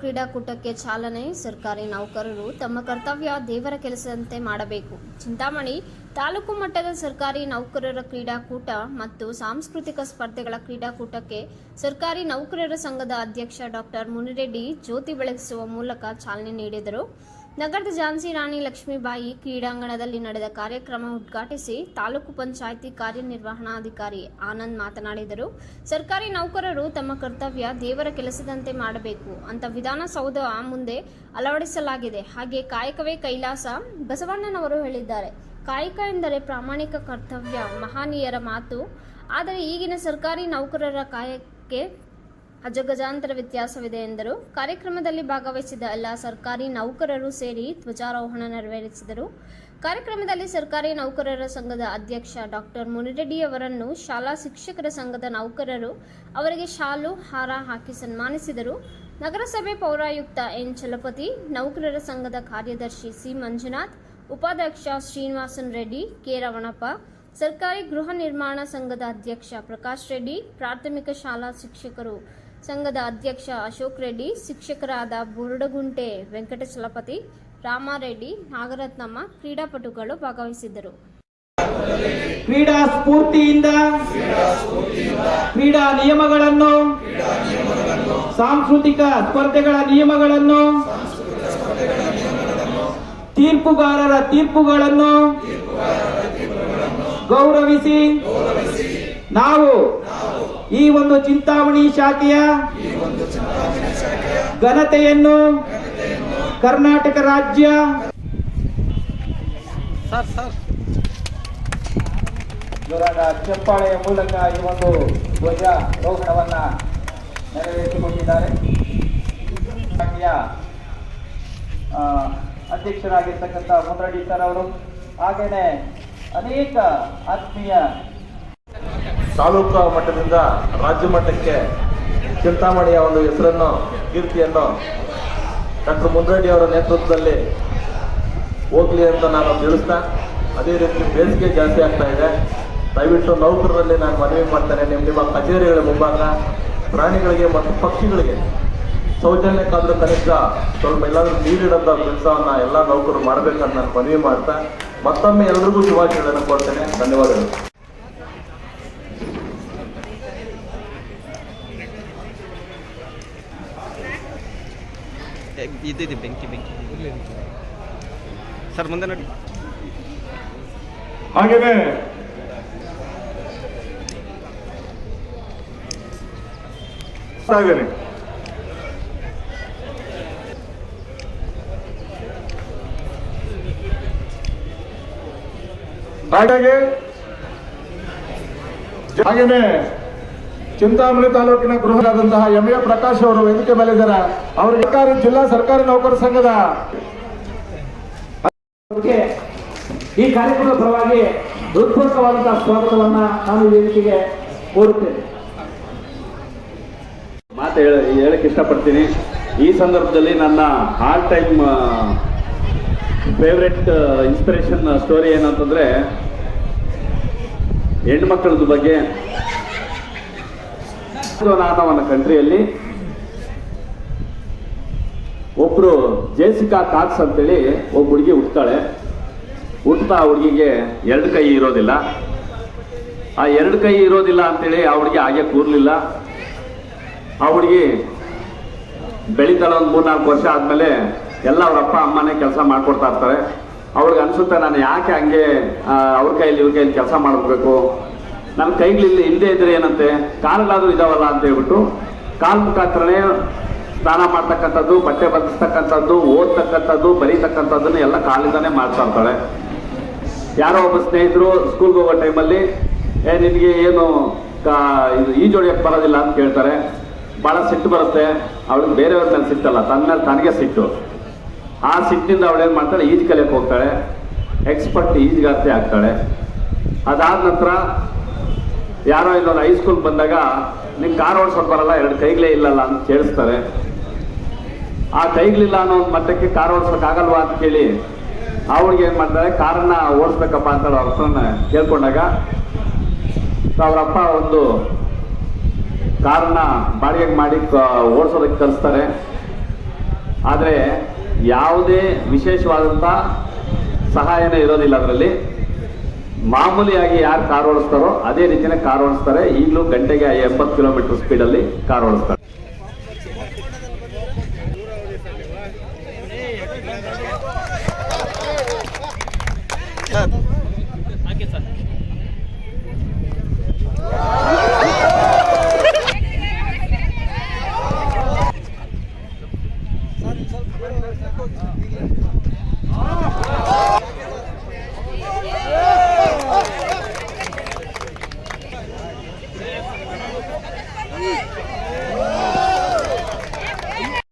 ಕ್ರೀಡಾಕೂಟಕ್ಕೆ ಚಾಲನೆ, ಸರ್ಕಾರಿ ನೌಕರರು ತಮ್ಮ ಕರ್ತವ್ಯ ದೇವರ ಕೆಲಸದಂತೆ ಮಾಡಬೇಕು. ಚಿಂತಾಮಣಿ ತಾಲೂಕು ಮಟ್ಟದ ಸರ್ಕಾರಿ ನೌಕರರ ಕ್ರೀಡಾಕೂಟ ಮತ್ತು ಸಾಂಸ್ಕೃತಿಕ ಸ್ಪರ್ಧೆಗಳ ಕ್ರೀಡಾಕೂಟಕ್ಕೆ ಸರ್ಕಾರಿ ನೌಕರರ ಸಂಘದ ಅಧ್ಯಕ್ಷ ಡಾಕ್ಟರ್ ಮುನಿರೆಡ್ಡಿ ಜ್ಯೋತಿ ಬೆಳಗಿಸುವ ಮೂಲಕ ಚಾಲನೆ ನೀಡಿದರು. ನಗರದ ಝಾನ್ಸಿ ರಾಣಿ ಲಕ್ಷ್ಮೀಬಾಯಿ ಕ್ರೀಡಾಂಗಣದಲ್ಲಿ ನಡೆದ ಕಾರ್ಯಕ್ರಮ ಉದ್ಘಾಟಿಸಿ ತಾಲೂಕು ಪಂಚಾಯಿತಿ ಕಾರ್ಯನಿರ್ವಹಣಾಧಿಕಾರಿ ಆನಂದ್ ಮಾತನಾಡಿದರು. ಸರ್ಕಾರಿ ನೌಕರರು ತಮ್ಮ ಕರ್ತವ್ಯ ದೇವರ ಕೆಲಸದಂತೆ ಮಾಡಬೇಕು ಅಂತ ವಿಧಾನಸೌಧ ಮುಂದೆ ಅಳವಡಿಸಲಾಗಿದೆ. ಹಾಗೆ ಕಾಯಕವೇ ಕೈಲಾಸ ಬಸವಣ್ಣನವರು ಹೇಳಿದ್ದಾರೆ. ಕಾಯಕ ಎಂದರೆ ಪ್ರಾಮಾಣಿಕ ಕರ್ತವ್ಯ, ಮಹನೀಯರ ಮಾತು. ಆದರೆ ಈಗಿನ ಸರ್ಕಾರಿ ನೌಕರರ ಕಾಯಕ್ಕೆ ಅಜಗಜಾಂತರ ವ್ಯತ್ಯಾಸವಿದೆ ಎಂದರು. ಕಾರ್ಯಕ್ರಮದಲ್ಲಿ ಭಾಗವಹಿಸಿದ ಎಲ್ಲ ಸರ್ಕಾರಿ ನೌಕರರು ಸೇರಿ ಧ್ವಜಾರೋಹಣ ನೆರವೇರಿಸಿದರು. ಕಾರ್ಯಕ್ರಮದಲ್ಲಿ ಸರ್ಕಾರಿ ನೌಕರರ ಸಂಘದ ಅಧ್ಯಕ್ಷ ಡಾಕ್ಟರ್ ಮುನಿರೆಡ್ಡಿ ಅವರನ್ನು ಶಾಲಾ ಶಿಕ್ಷಕರ ಸಂಘದ ನೌಕರರು ಅವರಿಗೆ ಶಾಲು, ಹಾರ ಹಾಕಿ ಸನ್ಮಾನಿಸಿದರು. ನಗರಸಭೆ ಪೌರಾಯುಕ್ತ ಎನ್. ಚಲಪತಿ, ನೌಕರರ ಸಂಘದ ಕಾರ್ಯದರ್ಶಿ ಸಿ. ಮಂಜುನಾಥ್, ಉಪಾಧ್ಯಕ್ಷ ಶ್ರೀನಿವಾಸನ್ ರೆಡ್ಡಿ, ಕೆ. ರವಣಪ್ಪ, ಸರ್ಕಾರಿ ಗೃಹ ನಿರ್ಮಾಣ ಸಂಘದ ಅಧ್ಯಕ್ಷ ಪ್ರಕಾಶ್ ರೆಡ್ಡಿ, ಪ್ರಾಥಮಿಕ ಶಾಲಾ ಶಿಕ್ಷಕರು ಸಂಘದ ಅಧ್ಯಕ್ಷ ಅಶೋಕ್ ರೆಡ್ಡಿ, ಶಿಕ್ಷಕರಾದ ಬುರುಡಗುಂಟೆ ವೆಂಕಟಚಲಪತಿ ರಾಮಾರೆಡ್ಡಿ, ನಾಗರತ್ನಮ್ಮ ಕ್ರೀಡಾಪಟುಗಳು ಭಾಗವಹಿಸಿದ್ದರು. ಕ್ರೀಡಾ ಸ್ಫೂರ್ತಿಯಿಂದ, ಕ್ರೀಡಾ ನಿಯಮಗಳನ್ನು, ಸಾಂಸ್ಕೃತಿಕ ಸ್ಪರ್ಧೆಗಳ ನಿಯಮಗಳನ್ನು, ತೀರ್ಪುಗಾರರ ತೀರ್ಪುಗಳನ್ನು ಗೌರವಿಸಿ, ನಾವು ಈ ಒಂದು ಚಿಂತಾಮಣಿ ಶಾಖೆಯ ಘನತೆಯನ್ನು ಕರ್ನಾಟಕ ರಾಜ್ಯ ಜೋರಾದ ಚಪ್ಪಾಳೆಯ ಮೂಲಕ ಈ ಒಂದು ಧ್ವಜಾರೋಹಣವನ್ನ ನೆರವೇರಿಸಿಕೊಂಡಿದ್ದಾರೆ. ಅಧ್ಯಕ್ಷರಾಗಿರ್ತಕ್ಕಂಥ ಮುದ್ರಡಿ ಸರ್ ಅವರು. ಹಾಗೇನೆ ಅನೇಕ ಆತ್ಮೀಯ ತಾಲೂಕು ಮಟ್ಟದಿಂದ ರಾಜ್ಯ ಮಟ್ಟಕ್ಕೆ ಚಿಂತಾಮಣಿಯ ಒಂದು ಹೆಸರನ್ನು, ಕೀರ್ತಿಯನ್ನು ಡಾಕ್ಟರ್ ಮುಂದ್ರೆಡ್ಡಿ ಅವರ ನೇತೃತ್ವದಲ್ಲಿ ಹೋಗ್ಲಿ ಅಂತ ನಾನು ತಿಳಿಸ್ತಾ, ಅದೇ ರೀತಿ ಬೇಸಿಗೆ ಜಾಸ್ತಿ ಆಗ್ತಾ ಇದೆ. ದಯವಿಟ್ಟು ನೌಕರರಲ್ಲಿ ನಾನು ಮನವಿ ಮಾಡ್ತೇನೆ ನಿಮ್ಮ ನಿಮ್ಮ ಕಚೇರಿಗಳ ಮುಂಭಾಗ, ಪ್ರಾಣಿಗಳಿಗೆ ಮತ್ತು ಪಕ್ಷಿಗಳಿಗೆ ಸೌಜನ್ಯಕ್ಕಾದ್ರೂ ಕನಿಷ್ಠ ಸ್ವಲ್ಪ ಎಲ್ಲಾದರೂ ನೀರಿಡಂಥ ಕೆಲಸವನ್ನು ಎಲ್ಲ ನೌಕರರು ಮಾಡಬೇಕಂತ ನಾನು ಮನವಿ ಮಾಡ್ತಾ, ಮತ್ತೊಮ್ಮೆ ಎಲ್ರಿಗೂ ಶುಭಾಶಯಗಳನ್ನು ಕೊಡ್ತೇನೆ ಧನ್ಯವಾದಗಳು. ಇದ್ದಿದೆ ಬೆಂಕಿ ಬೆಂಕಿ. ಸರ್ ಮುಂದೆ ನೋಡಿ. ಹಾಗೇನೆ. ಹಾಗಾಗಿ ಹಾಗೇನೆ. ಚಿಂತಾಮಣಿ ತಾಲೂಕಿನ ಗೃಹರಾದಂತಹ ಎಂ ಎ ಪ್ರಕಾಶ್ ಅವರು ವೇದಿಕೆ ಮೇಲೆ ಇದ್ದಾರೆ ಅವರು ಸರ್ಕಾರಿ ಜಿಲ್ಲಾ ಸರ್ಕಾರಿ ನೌಕರ ಸಂಘದ ಈ ಕಾರ್ಯಕ್ರಮದ ಪರವಾಗಿ ಹೃತ್ಪೂರ್ವಕವಾದಂತಹ ಸ್ವಾಗತವನ್ನ ನಾನು ವೇದಿಕೆಗೆ ಕೋರುತ್ತೇನೆ. ಮಾತು ಹೇಳ ಹೇಳಕ್ಕೆ ಇಷ್ಟಪಡ್ತೀನಿ. ಈ ಸಂದರ್ಭದಲ್ಲಿ ನನ್ನ all time favourite inspiration story ಏನಂತಂದ್ರೆ ಹೆಣ್ಮಕ್ಳದ ಬಗ್ಗೆ ಅನ್ನೋ ಕಂಟ್ರಿಯಲ್ಲಿ ಒಬ್ರು ಜೇಸಿಕಾ ಕಾಕ್ಸ್ ಅಂತೇಳಿ ಒಬ್ಬ ಹುಡುಗಿ ಹುಟ್ತಾಳೆ. ಹುಟ್ತಾ ಹುಡುಗಿಗೆ ಎರಡು ಕೈ ಇರೋದಿಲ್ಲ. ಆ ಎರಡು ಕೈ ಇರೋದಿಲ್ಲ ಅಂತೇಳಿ ಆ ಹುಡುಗಿ ಹಾಗೆ ಕೂರ್ಲಿಲ್ಲ. ಆ ಹುಡುಗಿ ಬೆಳೀತಾಳೆ ಒಂದು ಮೂರ್ನಾಲ್ಕು ವರ್ಷ ಆದಮೇಲೆ ಎಲ್ಲ ಅವ್ರ ಅಪ್ಪ ಅಮ್ಮನೇ ಕೆಲಸ ಮಾಡ್ಕೊಡ್ತಾ ಇರ್ತಾರೆ. ಅವ್ರಿಗೆ ಅನ್ಸುತ್ತೆ ನಾನು ಯಾಕೆ ಹಂಗೆ ಅವ್ರ ಕೈಯಲ್ಲಿ ಇವ್ರ ಕೈಯಲ್ಲಿ ಕೆಲಸ ಮಾಡಬೇಕು ನನ್ನ ಕೈಗಳಿಲ್ಲ ಇಲ್ಲದೆ ಇದ್ರೆ ಏನಂತೆ? ಕಾಲುಗಳಾದ್ರೂ ಇದಾವಲ್ಲ ಅಂತ ಹೇಳ್ಬಿಟ್ಟು ಕಾಲ್ ಮುಖಾಂತರನೇ ಸ್ನಾನ ಮಾಡ್ತಕ್ಕಂಥದ್ದು, ಬಟ್ಟೆ ಬದಲಿಸ್ತಕ್ಕಂಥದ್ದು, ಓದ್ತಕ್ಕಂಥದ್ದು, ಬರೀತಕ್ಕಂಥದ್ದನ್ನು ಎಲ್ಲ ಕಾಲಿಂದಾನೇ ಮಾಡ್ತಾ ಇರ್ತಾಳೆ. ಯಾರೋ ಒಬ್ಬ ಸ್ನೇಹಿತರು ಸ್ಕೂಲ್ಗೆ ಹೋಗೋ ಟೈಮಲ್ಲಿ ಏ, ನಿನಗೆ ಏನು ಕಾ- ಇದು ಈಜೊಡಿಯಕ್ಕೆ ಬರೋದಿಲ್ಲ ಅಂತ ಕೇಳ್ತಾರೆ. ಭಾಳ ಸಿಟ್ಟು ಬರುತ್ತೆ. ಅವಳಿಗೆ ಬೇರೆಯವ್ರ ಮೇಲೆ ಸಿಟ್ಟಲ್ಲ, ತನ್ನ ಮೇಲೆ ತನಗೆ ಸಿಟ್ಟು. ಆ ಸಿಟ್ಟಿಂದ ಅವಳೇನು ಮಾಡ್ತಾಳೆ? ಈಜು ಕಲಿಯಕ್ಕೆ ಹೋಗ್ತಾಳೆ. ಎಕ್ಸ್ಪರ್ಟ್ ಈಜುಗಾರ್ತಿ ಆಗ್ತಾಳೆ. ಅದಾದ ನಂತರ ಯಾರೋ ಇನ್ನೊಂದು ಹೈಸ್ಕೂಲ್ ಬಂದಾಗ ನಿಮ್ಗೆ ಕಾರ್ ಓಡಿಸೋಕೆ ಬರಲ್ಲ, ಎರಡು ಕೈಗಳೇ ಇಲ್ಲಲ್ಲ ಅಂತ ಕೇಳಿಸ್ತಾರೆ. ಆ ಕೈಗಳಿಲ್ಲ ಅನ್ನೋ ಒಂದು ಮಟ್ಟಕ್ಕೆ ಕಾರ್ ಆಗಲ್ವಾ ಅಂತ ಕೇಳಿ ಅವ್ರಿಗೆ ಏನು ಮಾಡ್ತಾರೆ, ಕಾರನ್ನ ಓಡಿಸ್ಬೇಕಪ್ಪ ಅಂತ ಅವ್ರ ಹತ್ರನ ಕೇಳ್ಕೊಂಡಾಗ ಅವರಪ್ಪ ಒಂದು ಕಾರನ್ನ ಬಾಡಿಗೆಗೆ ಮಾಡಿ ಓಡಿಸೋದಕ್ಕೆ ಕಲಿಸ್ತಾರೆ ಆದರೆ ಯಾವುದೇ ವಿಶೇಷವಾದಂಥ ಸಹಾಯನೇ ಇರೋದಿಲ್ಲ ಅದರಲ್ಲಿ. ಮಾಮೂಲಿಯಾಗಿ ಯಾರು ಕಾರ್ ಓಡಿಸ್ತಾರೋ ಅದೇ ರೀತಿಯೇ ಕಾರ್ ಓಡಿಸ್ತಾರೆ. ಈಗಲೂ ಗಂಟೆಗೆ ಎಂಬತ್ತು ಕಿಲೋಮೀಟರ್ ಸ್ಪೀಡಲ್ಲಿ ಕಾರ್ ಓಡಿಸ್ತಾರೆ.